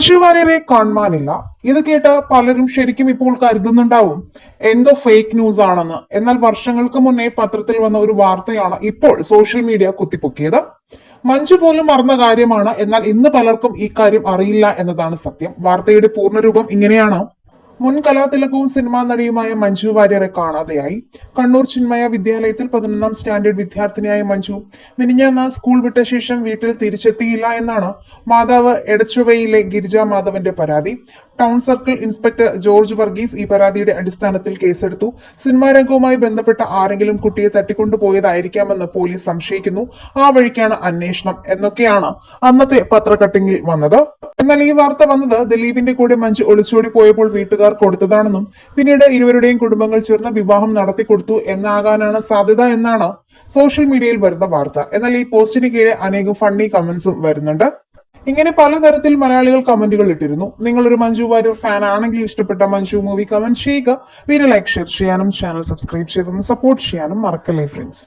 വാര്യരെ കാണുവാനില്ല. ഇത് കേട്ട് പലരും ശരിക്കും ഇപ്പോൾ കരുതുന്നുണ്ടാവും എന്തോ ഫേക്ക് ന്യൂസ് ആണെന്ന്. എന്നാൽ വർഷങ്ങൾക്ക് മുന്നേ പത്രത്തിൽ വന്ന ഒരു വാർത്തയാണ് ഇപ്പോൾ സോഷ്യൽ മീഡിയ കുത്തിപ്പൊക്കിയത്. മഞ്ജു പോലും മറന്ന കാര്യമാണ് എന്നാൽ ഇന്ന് പലർക്കും ഈ കാര്യം അറിയില്ല എന്നതാണ് സത്യം. വാർത്തയുടെ പൂർണരൂപം ഇങ്ങനെയാണ്. മുൻ കലാതിലകവും സിനിമാ നടിയുമായ മഞ്ജു വാര്യരെ കാണാതെയായി. കണ്ണൂർ ചിന്മയ വിദ്യാലയത്തിൽ പതിനൊന്നാം സ്റ്റാൻഡേർഡ് വിദ്യാർത്ഥിനിയായ മഞ്ജു മിനിഞ്ഞാന്ന് സ്കൂൾ വിട്ട ശേഷം വീട്ടിൽ തിരിച്ചെത്തിയില്ല എന്നാണ് മാതാവ് എടച്ചുവയിലെ ഗിരിജ മാധവന്റെ പരാതി. Town circle inspector George Varghese ഈ പരാതിയുടെ അടിസ്ഥാനത്തിൽ കേസെടുത്തു. സിനിമാ രംഗവുമായി ബന്ധപ്പെട്ട ആരെങ്കിലും കുട്ടിയെ തട്ടിക്കൊണ്ടുപോയതായിരിക്കാമെന്ന് പോലീസ് സംശയിക്കുന്നു. ആ വഴിക്കാണ് അന്വേഷണം എന്നൊക്കെയാണ് അന്നത്തെ പത്രക്കട്ടിങ്ങിൽ വന്നത്. എന്നാൽ ഈ വാർത്ത വന്നത് ദിലീപിന്റെ കൂടെ മഞ്ജു ഒളിച്ചോടി പോയപ്പോൾ വീട്ടുകാർ കൊടുത്തതാണെന്നും പിന്നീട് ഇരുവരുടെയും കുടുംബങ്ങൾ ചേർന്ന് വിവാഹം നടത്തിക്കൊടുത്തു എന്നാകാനാണ് സാധ്യത എന്നാണ് സോഷ്യൽ മീഡിയയിൽ വരുന്ന വാർത്ത. എന്നാൽ ഈ പോസ്റ്റിന് കീഴെ അനേകം ഫണ്ണി കമന്റ്സും വരുന്നുണ്ട്. ഇങ്ങനെ പലതരത്തിൽ മലയാളികൾ കമന്റുകൾ ഇട്ടിരുന്നു. നിങ്ങളൊരു മഞ്ജു വാര്യർ ഫാൻ ആണെങ്കിൽ ഇഷ്ടപ്പെട്ട മഞ്ജു മൂവി കമന്റ് ചെയ്യുക. വീഡിയോ ലൈക്ക് ഷെയർ ചെയ്യാനും ചാനൽ സബ്സ്ക്രൈബ് ചെയ്തൊന്ന് സപ്പോർട്ട് ചെയ്യാനും മറക്കല്ലേ ഫ്രണ്ട്സ്